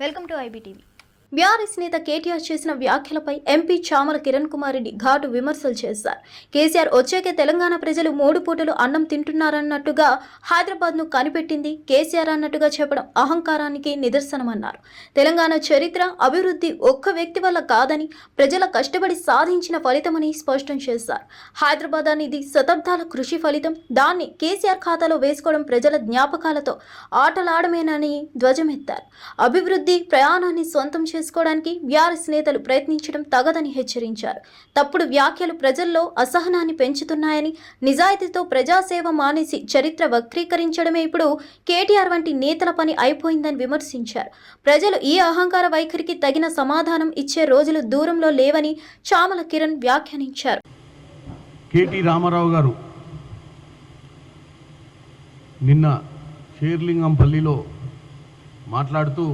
Welcome to IBTV BRS నేత కేటీఆర్ చేసిన వ్యాఖ్యలపై ఎంపీ చామల కిరణ్ కుమార్ రెడ్డి ఘాటు విమర్శలు చేశారు. కేసీఆర్ వచ్చాకే తెలంగాణ ప్రజలు మూడు పూటలు అన్నం తింటున్నారన్నట్టుగా హైదరాబాద్ను కనిపెట్టింది కేసీఆర్ అన్నట్టుగా చెప్పడం అహంకారానికి నిదర్శనమన్నారు. తెలంగాణ చరిత్ర అభివృద్ధి ఒక్క వ్యక్తి వల్ల కాదని ప్రజల కష్టపడి సాధించిన ఫలితమని స్పష్టం చేశారు. హైదరాబాద్ అనేది శతాబ్దాల కృషి ఫలితం. దాన్ని కేసీఆర్ ఖాతాలో వేసుకోవడం ప్రజల జ్ఞాపకాలతో ఆటలాడమేనని ధ్వజమెత్తారు. అభివృద్ధి ప్రయాణాన్ని సొంతం చేసుకోవడానికి బీఆర్ఎస్ నేతలు ప్రయత్నించడం తగదని హెచ్చరించారు. తప్పుడు వ్యాఖ్యలు ప్రజల్లో అసహనాన్ని పెంచుతున్నాయని నిజాయితీతో ప్రజాసేవ మానేసి చరిత్ర వక్రీకరించడమే ఇప్పుడు కేటీఆర్ వంటి నేతల పని అయిపోయిందని విమర్శించారు. ప్రజలు ఈ అహంకార వైఖరికి తగిన సమాధానం ఇచ్చే రోజులు దూరంలో లేవని చామల కిరణ్ వ్యాఖ్యానించారు. కేటీ రామారావు గారు నిన్న షేర్లింగంపల్లిలో మాట్లాడుతూ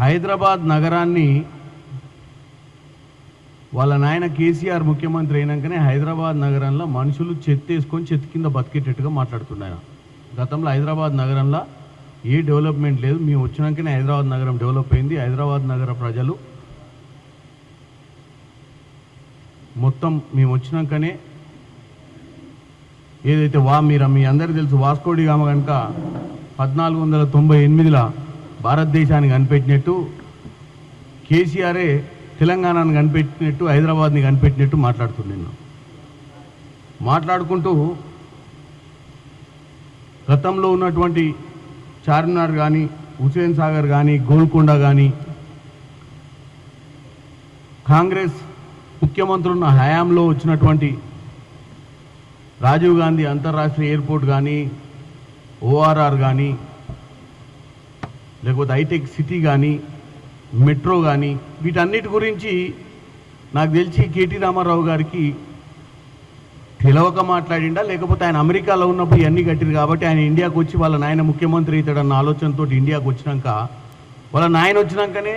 హైదరాబాద్ నగరాన్ని వాళ్ళ నాయన కేసీఆర్ ముఖ్యమంత్రి అయినాకనే హైదరాబాద్ నగరంలో మనుషులు చెత్తేసుకొని చెత్త కింద బతికేటట్టుగా మాట్లాడుతున్నాయి గతంలో హైదరాబాద్ నగరంలో ఏ డెవలప్మెంట్ లేదు. మేము వచ్చినాకనే హైదరాబాద్ నగరం డెవలప్ అయింది. హైదరాబాద్ నగర ప్రజలు మొత్తం మేము వచ్చినాకనే ఏదైతే వా మీరు మీ అందరికీ తెలుసు వాస్కోడి గామ కనుక పద్నాలుగు వందల తొంభై ఎనిమిదిలో భారతదేశాన్ని కనిపెట్టినట్టు కేసీఆరే తెలంగాణను కనిపెట్టినట్టు హైదరాబాద్ని కనిపెట్టినట్టు మాట్లాడుతున్నాను మాట్లాడుకుంటూ గతంలో ఉన్నటువంటి చార్మినార్ కానీ హుసేన్ సాగర్ కానీ గోల్కొండ కానీ కాంగ్రెస్ ముఖ్యమంత్రి ఉన్న హయాంలో వచ్చినటువంటి రాజీవ్ గాంధీ అంతర్రాష్ట్రీయ ఎయిర్పోర్ట్ కానీ ఓఆర్ఆర్ కానీ లేకపోతే హైటెక్ సిటీ కానీ మెట్రో కానీ వీటన్నిటి గురించి నాకు తెలిసి కేటీ రామారావు గారికి తెలవక మాట్లాడిండా లేకపోతే ఆయన అమెరికాలో ఉన్నప్పుడు ఇవన్నీ కట్టిరు కాబట్టి ఆయన ఇండియాకు వచ్చి వాళ్ళ నాయన ముఖ్యమంత్రి అవుతాడన్న ఆలోచనతో ఇండియాకు వచ్చినాక వాళ్ళ నాయన వచ్చినాకనే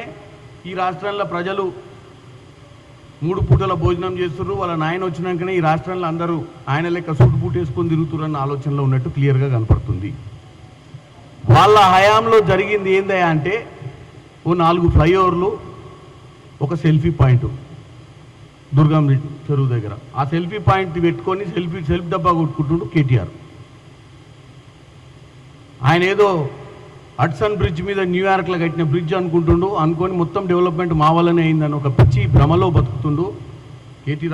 ఈ రాష్ట్రంలో ప్రజలు మూడు పూటల భోజనం చేస్తున్నారు వాళ్ళ నాయన వచ్చినాకనే ఈ రాష్ట్రంలో అందరూ ఆయన లెక్క సూటు బూట్ వేసుకొని ఆలోచనలో ఉన్నట్టు క్లియర్గా కనపడుతుంది. వాళ్ళ హయాంలో జరిగింది ఏందయ్యా అంటే ఓ నాలుగు ఫ్లైఓవర్లు ఒక సెల్ఫీ పాయింట్ దుర్గం చెరువు దగ్గర. ఆ సెల్ఫీ పాయింట్ పెట్టుకొని సెల్ఫీ సెల్ఫ్ డబ్బా కొట్టుకుంటుండు కేటీఆర్. ఆయన ఏదో హడ్సన్ బ్రిడ్జ్ మీద న్యూయార్క్లో కట్టిన బ్రిడ్జ్ అనుకుంటుండు అనుకొని మొత్తం డెవలప్మెంట్ మా వల్లనే అయిందని ఒక పిచ్చి భ్రమలో బతుకుతుండు కేటీ రామ్